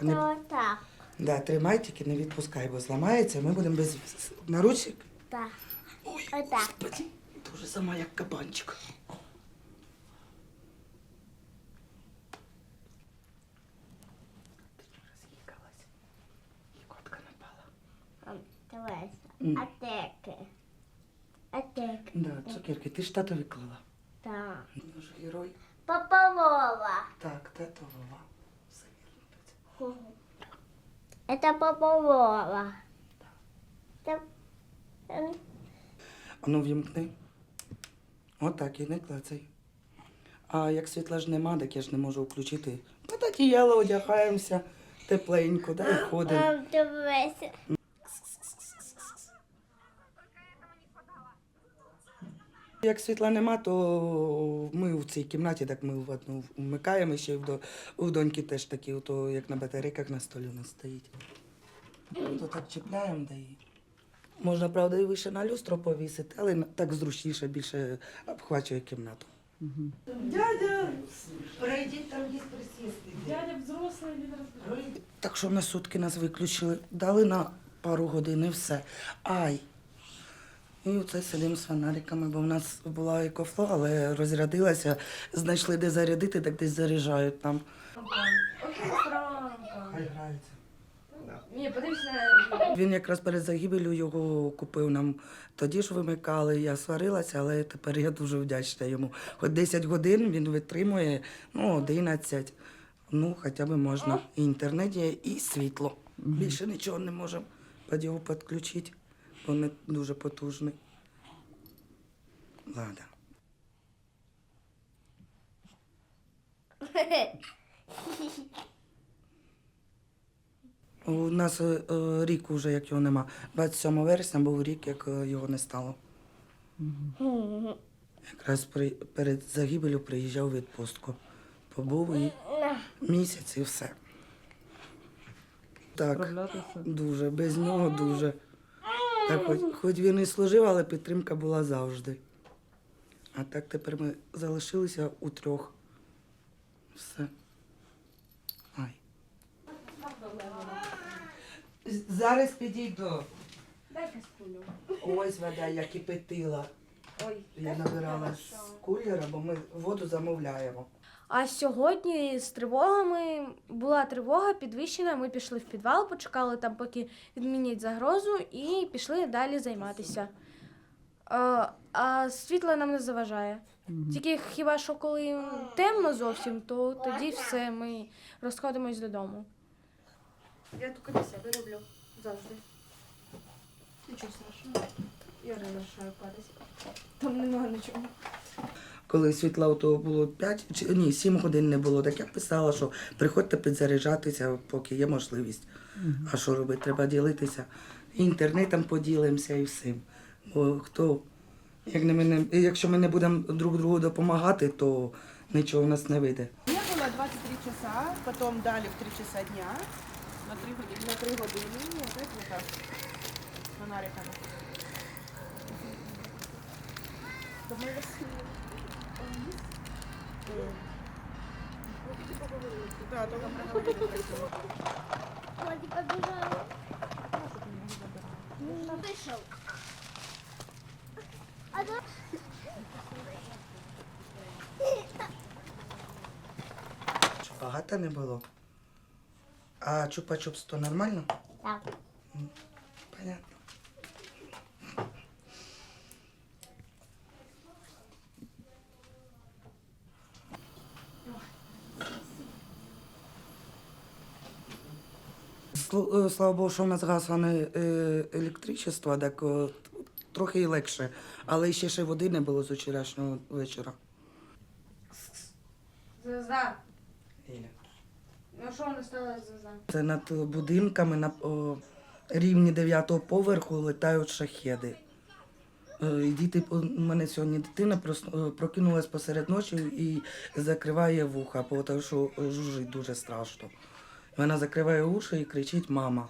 Не... Так. Да, тримай, тільки не відпускай, бо зламається, ми будемо без наручник. Да. Ой, Вот так. господи, дуже сама як кабанчик. Ти ж роз'їхалась. І котка напала. Давай. М. Атеки. Атеки. Да, цукерки, ти ж татові клала. Да. Наш герой. Поповова. Так, тато Вова. Все. Это папа Вова. ем, А ну вімкни. Отак, і не клацай. А як світла ж нема, так я ж не можу включити. Ну, так і яло одягаємося тепленько, да, і ходимо. Дивися. Як світла нема, то ми в цій кімнаті, так ми в одну вмикаємо ще й в, до, в доньки теж такі, то як на батарейках на столі у нас стоїть. То так чіпляємо, да і. Можна, правда, і вище на люстро повісити, але так зручніше більше обхвачує кімнату. Дядя, прийдіть, там є присісти. Дядя взрослый или взрослый? Так що на сутки нас виключили, дали на пару годин і все. Ай. І оце сидимо з фонариками, бо в нас була екофло, але розрядилася, знайшли де зарядити, так десь заряджають. Хай грається. Не, подивись на... Він якраз перед загибелю його купив нам. Тоді ж вимикали, я сварилася, але тепер я дуже вдячна йому. Хоч 10 годин він витримує, ну, 11. Ну, хоча б можна. І інтернет є, і світло. Більше нічого не можемо під його підключити, бо не дуже потужний. Ладно. У нас е, е, рік уже, як його нема. 27 вересня був рік, як е, його не стало. Якраз при, перед загибелю приїжджав у відпустку. Побув і місяць і все. Так, дуже, без нього дуже. Так, хоч, хоч він і служив, але підтримка була завжди. А так тепер ми залишилися у трьох. Все. Ай. Зараз підійду. Дай кастрюлю. Ось вода, я кипятила. Ой. Я набирала з кулера, бо ми воду замовляємо. А сьогодні з тривогами була тривога підвищена. Ми пішли в підвал, почекали там, поки відмінять загрозу, і пішли далі займатися. А, а світло нам не заважає. Тільки хіба що коли темно зовсім, то тоді все, ми розходимось додому. Я тільки для себе роблю завжди. Нічого страшного. Я розрішаю падати. Там немає нічого Коли світла то було 5, чи ні, 7 годин не було, так я писала, що приходьте підзаряджатися, поки є можливість. А що робити? Треба ділитися. І інтернетом поділимося і всім. Бо хто, як не ми не, якщо ми не будемо друг другу допомагати, то нічого в нас не вийде. Мне было 23 часа, потом дали в 3 часа дня на 3 годины. На 3 годины, нет, это вот так, с фонариками. Да, только проговорили побежал. Вышел. А то... Багато не було. А чупа-чупс то нормально? Так. Понятно. Слава Богу, що в нас газ, а не е, електричество, так е, трохи і легше. Але ще ще води не було з вчорашнього вечора. Заза. Ну що не стало заза? Це над будинками на о, рівні дев'ятого поверху летають шахеди. Е, і Діти, у мене сьогодні дитина е, прокинулась посеред ночі і закриває вуха, тому що жужить дуже страшно. Вона закриває уші і кричить мама.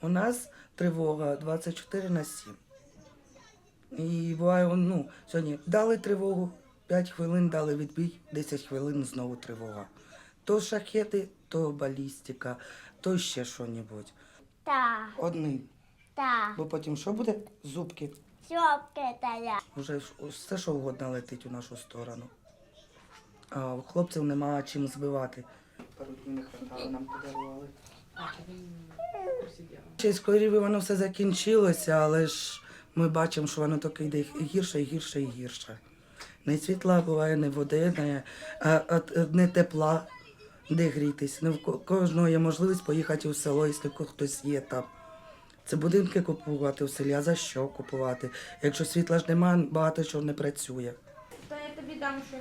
У нас тривога 24 на 7. І буває, ну, сьогодні дали тривогу, 5 хвилин дали відбій, 10 хвилин знову тривога. То шахети, то балістика, то ще що-небудь. Так, Одним. Так. Бо потім що буде? Зубки. Сьопки та Вже все, що угодно летить у нашу сторону. А у хлопців нема чим збивати. Пару днів не хватало, нам подарували. Через корів воно все закінчилося, але ж ми бачимо, що воно тільки йде гірше, і гірше, і гірше. Не світла буває, не води, не, а, а, не тепла, де грітись. Не в кожного є можливість поїхати у село, якщо хтось є там. Це будинки купувати у селі, а за що купувати? Якщо світла ж немає, багато чого не працює. То я тобі дам щось.